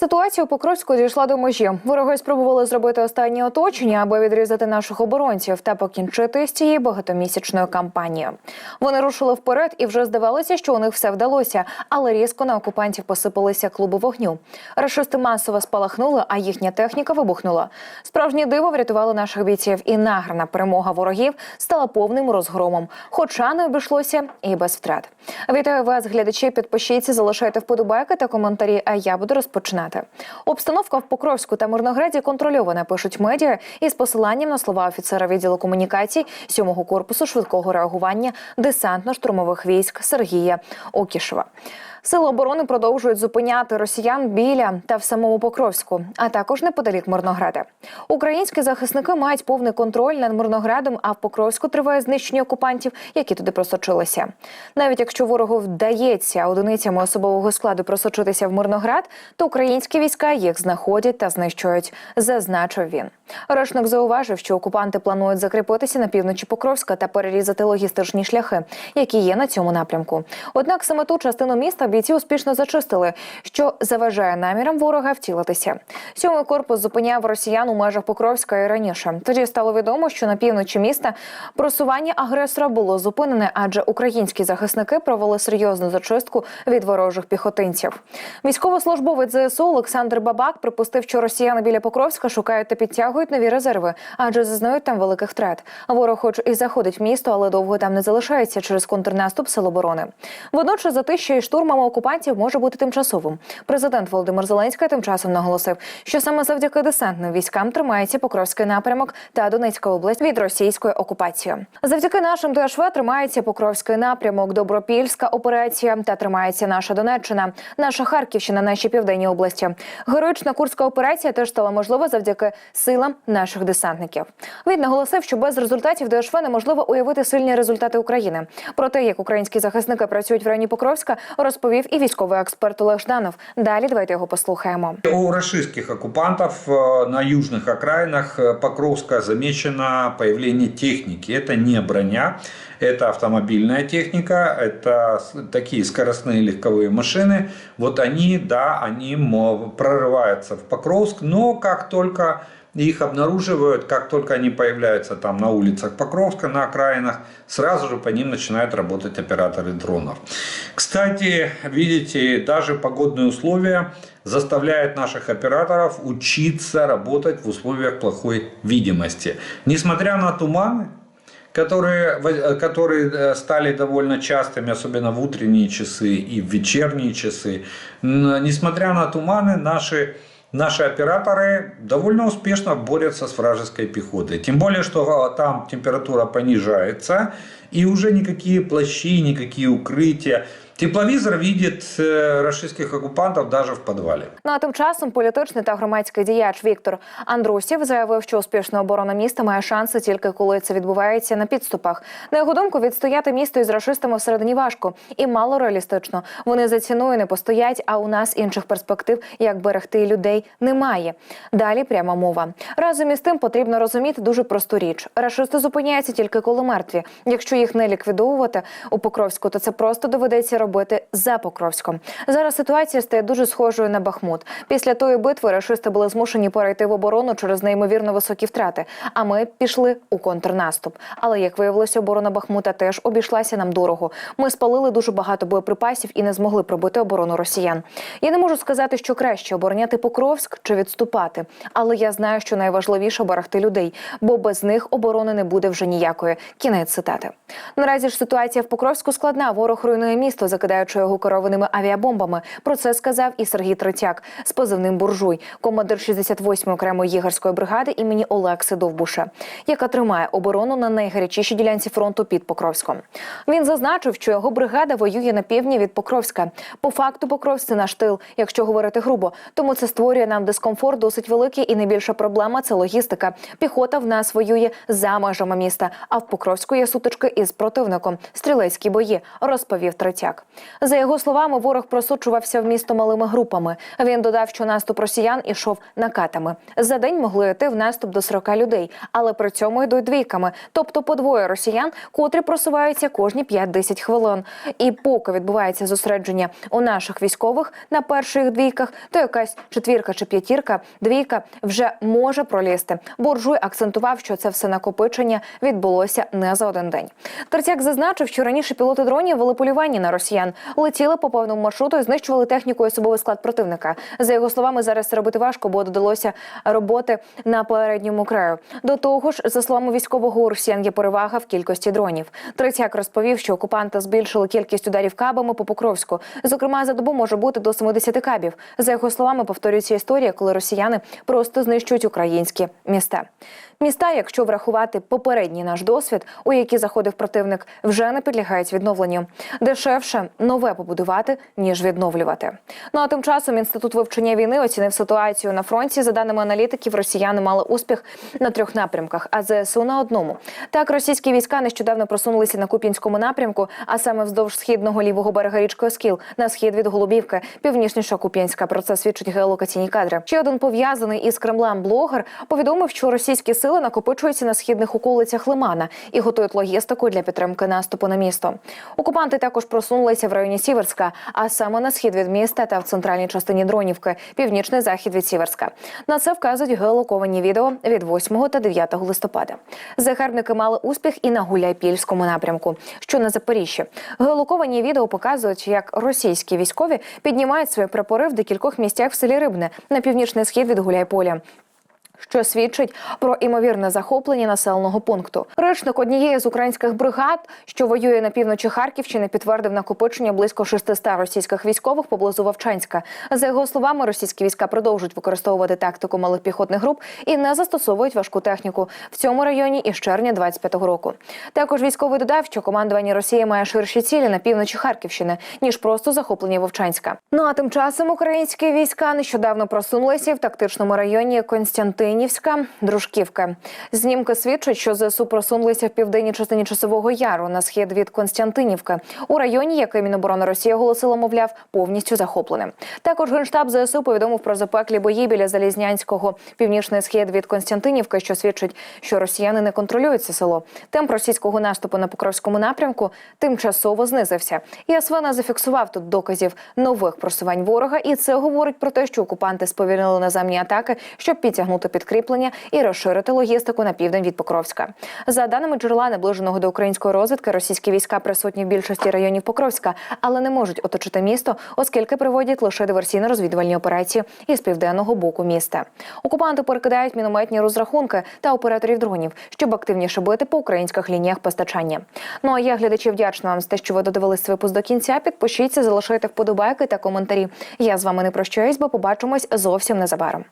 Ситуація у Покровську дійшла до межі. Вороги спробували зробити останнє оточення, аби відрізати наших оборонців та покінчити з цією багатомісячною кампанією. Вони рушили вперед, і вже здавалося, що у них все вдалося, але різко на окупантів посипалися клуби вогню. Рашисти масово спалахнули, а їхня техніка вибухнула. Справжнє диво врятувало наших бійців, і награна перемога ворогів стала повним розгромом. Хоча не обійшлося і без втрат. Вітаю вас, глядачі. Підпишіться, залишайте вподобайки та коментарі. А я буду розпочинати. Обстановка в Покровську та Мирнограді контрольована, пишуть медіа із посиланням на слова офіцера відділу комунікацій 7-го корпусу швидкого реагування десантно-штурмових військ Сергія Окішева. Сили оборони продовжують зупиняти росіян біля та в самому Покровську, а також неподалік Мирнограда. Українські захисники мають повний контроль над Мирноградом, а в Покровську триває знищення окупантів, які туди просочилися. Навіть якщо ворогу вдається одиницями особового складу просочитися в Мирноград, то українські війська їх знаходять та знищують, зазначив він. Речник зауважив, що окупанти планують закріпитися на півночі Покровська та перерізати логістичні шляхи, які є на цьому напрямку. Однак саме ту частину міста бійці успішно зачистили, що заважає намірам ворога втілитися. Сьомий корпус зупиняв росіян у межах Покровська і раніше. Тоді стало відомо, що на півночі міста просування агресора було зупинене, адже українські захисники провели серйозну зачистку від ворожих піхотинців. Військовослужбовець ЗСУ Олександр Бабак припустив, що росіяни біля Покровська шукають та підтягують нові резерви, адже зазнають там великих втрат. Ворог, хоч і заходить в місто, але довго там не залишається через контрнаступ сил оборони. Водночас затища і штурмами окупантів може бути тимчасовим. Президент Володимир Зеленський тим часом наголосив, що саме завдяки десантним військам тримається Покровський напрямок та Донецька область від російської окупації. Завдяки нашим ТШВ тримається Покровський напрямок, Добропільська операція та тримається наша Донеччина, наша Харківщина, наші південні області. Героїчна курська операція теж стала можлива завдяки силам наших десантників. Він наголосив, що без результатів ДШВ неможливо уявити сильні результати України. Про те, як українські захисники працюють в районі Покровська, розповів і військовий експерт Олег Жданов. Далі давайте його послухаємо. У российских оккупантов э, на южных окраинах э, Покровска замечено появление техники. Это не броня, это автомобильная техника, это с- такие скоростные легковые машины. Вот они, да, они мо- прорываются в Покровск, но как Их обнаруживают, как только они появляются там на улицах Покровска, на окраинах, сразу же по ним начинают работать операторы дронов. Кстати, видите, даже погодные условия заставляют наших операторов учиться работать в условиях плохой видимости. Несмотря на туманы, которые, во- которые э, стали довольно частыми, особенно в утренние часы и в вечерние часы. Несмотря на туманы, наши, наши операторы довольно успешно борются с вражеской пехотой. Тем более, что э, там температура понижается, и уже никакие плащи, никакие укрытия. Тепловизор видит э, российских оккупантов даже в подвале. Ну а тим часом політичний та громадський діяч Віктор Андрусів заявив, що успішна оборона міста має шанси тільки коли це відбувається на підступах. На його думку, відстояти місто із рашистами всередині важко і мало реалістично. Вони за ціною не постоять, а у нас інших перспектив, як берегти людей, немає. Далі пряма мова. Разом із тим потрібно розуміти дуже просту річ: рашисти зупиняються тільки коли мертві. Якщо їх не ліквідовувати у Покровську, то це просто доведеться робити за Покровськом. Зараз ситуація стає дуже схожою на Бахмут. Після тої битви рашисти були змушені перейти в оборону через неймовірно високі втрати. А ми пішли у контрнаступ. Але як виявилося, оборона Бахмута теж обійшлася нам дорого. Ми спалили дуже багато боєприпасів і не змогли пробити оборону росіян. Я не можу сказати, що краще обороняти Покровськ чи відступати, але я знаю, що найважливіше берегти людей, бо без них оборони не буде вже ніякої. Кінець цитати. Наразі ж ситуація в Покровську складна. Ворог руйнує місто, закидаючи його керованими авіабомбами. Про це сказав і Сергій Третяк з позивним буржуй, командир 68-ї окремої єгерської бригади імені Олекси Довбуша, яка тримає оборону на найгарячішій ділянці фронту під Покровськом. Він зазначив, що його бригада воює на півдні від Покровська. По факту Покровськ – це наш тил, якщо говорити грубо. Тому це створює нам дискомфорт досить великий, і найбільша проблема це логістика. Піхота в нас воює за межами міста. А в Покровську є сутички із противником. Стрілецькі бої, розповів Третяк. За його словами, ворог просочувався в місто малими групами. Він додав, що наступ росіян ішов накатами. За день могли йти в наступ до 40 людей, але при цьому йдуть двійками, тобто по двоє росіян, котрі просуваються кожні 5-10 хвилин. І поки відбувається зосередження у наших військових на перших двійках, то якась четвірка чи п'ятірка, двійка вже може пролізти. Буржуй акцентував, що це все накопичення відбулося не за один день. Третяк зазначив, що раніше пілоти дронів вели полювання на росіян, летіли по певному маршруту і знищували техніку і особовий склад противника. За його словами, зараз це робити важко, бо додалося роботи на передньому краю. До того ж, за словами військового у росіян є перевага в кількості дронів. Третяк розповів, що окупанти збільшили кількість ударів кабами по Покровську. Зокрема, за добу може бути до 70 кабів. За його словами, повторюється історія, коли росіяни просто знищують українські міста. Міста, якщо врахувати попередній наш досвід, у які заходив противник, вже не підлягають відновленню. Дешевше нове побудувати ніж відновлювати. Ну а тим часом інститут вивчення війни оцінив ситуацію на фронті. За даними аналітиків, росіяни мали успіх на трьох напрямках, а ЗСУ на одному. Так, російські війська нещодавно просунулися на Куп'янському напрямку, а саме вздовж східного лівого берега річки Оскіл на схід від Голубівки, північніша Куп'янська. Про це свідчать геолокаційні кадри. Ще один пов'язаний із Кремлем блогер повідомив, що російські сили накопичуються на східних околицях Лимана і готують логістику для підтримки наступу на місто. Окупанти також просунулися в районі Сіверська, а саме на схід від міста та в центральній частині Дронівки, північний захід від Сіверська. На це вказують геолоковані відео від 8 та 9 листопада. Загарбники мали успіх і на Гуляйпільському напрямку, що на Запоріжжі. Геолоковані відео показують, як російські військові піднімають свої прапори в декількох місцях в селі Рибне на північний схід від Гуляйполя що свідчить про імовірне захоплення населеного пункту. Речник однієї з українських бригад, що воює на півночі Харківщини, підтвердив накопичення близько 600 російських військових поблизу Вовчанська. За його словами, російські війська продовжують використовувати тактику малих піхотних груп і не застосовують важку техніку в цьому районі із червня 25-го року. Також військовий додав, що командування Росії має ширші цілі на півночі Харківщини ніж просто захоплення Вовчанська. Ну а тим часом українські війська нещодавно просунулися в тактичному районі Константин. Константинівська, Дружківка. Знімки свідчать, що ЗСУ просунулися в південній частині часового яру на схід від Константинівки у районі, який Міноборони Росії оголосила, мовляв, повністю захопленим. Також генштаб ЗСУ повідомив про запеклі бої біля Залізнянського, північний схід від Константинівки, що свідчить, що росіяни не контролюють це село. Темп російського наступу на Покровському напрямку тимчасово знизився. І СВ не зафіксував тут доказів нових просувань ворога, і це говорить про те, що окупанти сповільнили наземні атаки, щоб підтягнути підкріплення і розширити логістику на південь від Покровська. За даними джерела наближеного до української розвідки, російські війська присутні в більшості районів Покровська, але не можуть оточити місто, оскільки проводять лише диверсійно-розвідувальні операції із південного боку міста. Окупанти перекидають мінометні розрахунки та операторів дронів, щоб активніше бити по українських лініях постачання. Ну а я глядачі вдячна вам за те, що ви додивились випуск до кінця. Підпишіться, залишайте вподобайки та коментарі. Я з вами не прощаюсь, бо побачимось зовсім незабаром.